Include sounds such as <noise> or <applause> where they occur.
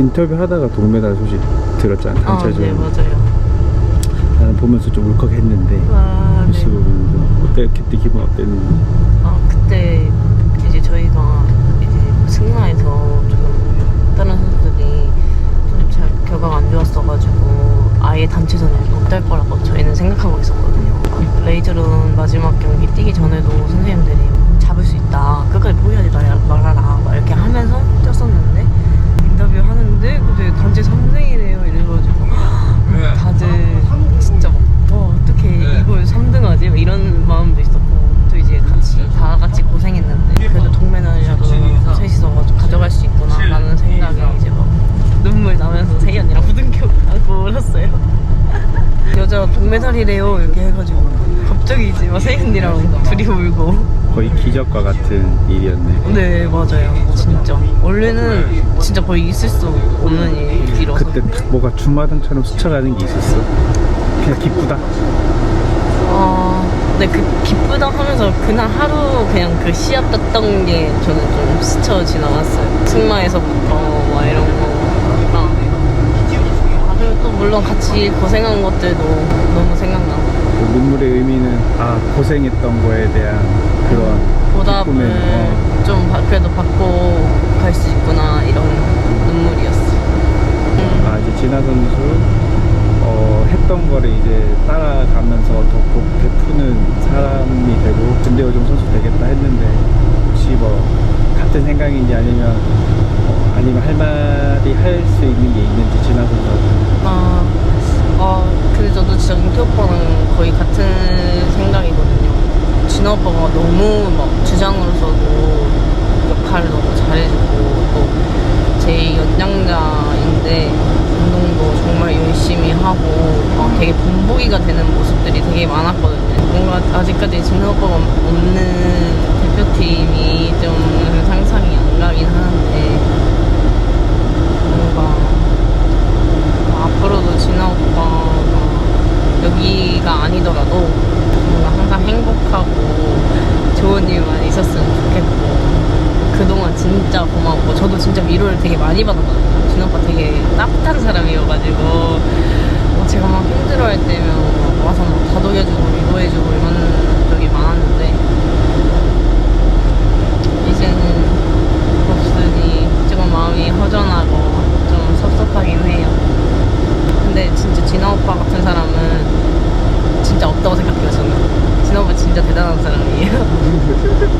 인터뷰 하다가 동메달 소식 들었잖아 아, 단체전 네, 맞아요. 나는 보면서 좀 울컥했는데 아, 뉴스 네. 보면서 어때 그때 기분 어땠는지 아, 그때 이제 저희가 이제 승마에서 조금 다른 선수들이 좀 잘 결과가 안 좋았어가지고 아예 단체전을 못달 거라고 저희는 생각하고 있었거든요. 레이저론 마지막 경기 뛰기 전에도 선생님들이 잡을 수 있다. 끝까지 포기하지 말- 말아라. 막 이렇게 하면서 뛰었었는데 인터뷰 하는데 근데 단체 3등이래요. 이래가지고 다들 진짜 막 와, 어떻게 이걸 3등하지? 막 이런 마음도 있었고 또 이제 같이 다 같이 고생했는데 그래도 동메달이라도 셋이서 가져갈 수 있구나 라는 생각에 이제 막 눈물 나면서 세희 언니랑 부둥켜 안고 울었어요 여자 동메달이래요. 이렇게 해가지고. 갑자기 이제 막 언니랑 둘이 울고. 거의 기적과 같은 일이었네. 네 맞아요. 진짜. 원래는 진짜 거의 있을 수 없는 일이라서. 그때 딱 뭐가 주마등처럼 스쳐가는 게 있었어? 그냥 기쁘다. 어, 네, 그 기쁘다 하면서 그날 하루 그냥 그 시합 떴던 게 저는 좀 스쳐 지나갔어요. 승마에서부터 막 이런. 아, 그리고 또 물론 같이 고생한 것들도 너무 생각나고. 그 눈물의 의미는 아 고생했던 거에 대한 그런 보답을 기쁨의, 어. 좀 바- 그래도 받고 갈 수 있구나 이런 눈물이었어. 음, 아 이제 진아 선수 어, 했던 거를 이제 따라가면서 더복 베푸는 사람이 되고 근대 요정 선수 되겠다 했는데 혹시 뭐 같은 생각인지 아니면 어, 아니면 할 말이 할 수 있는 게 있는지 진아 선수한테 아, 아, 근데 저도 진짜 윤태 오빠랑 거의 같은 생각이거든요. 오빠가 너무 막 주장으로서도 역할을 너무 잘해주고 또 제 연장자인데 운동도 정말 열심히 하고 어, 되게 본보기가 되는 모습들이 되게 많았거든요. 뭔가 아직까지 진아 오빠가 없는 고마웠고 저도 진짜 위로를 되게 많이 받았거든요. 준 오빠 되게 따뜻한 사람이어가지고 뭐 제가 막 힘들어할 때면 막 와서 막 다독여주고 위로해주고 이런 적이 많았는데 이제는 없으니 조금 마음이 허전하고 좀 섭섭하긴 해요. 근데 진짜 진아 오빠 같은 사람은 진짜 없다고 생각해요 저는. 진아 오빠 진짜 대단한 사람이에요. <laughs>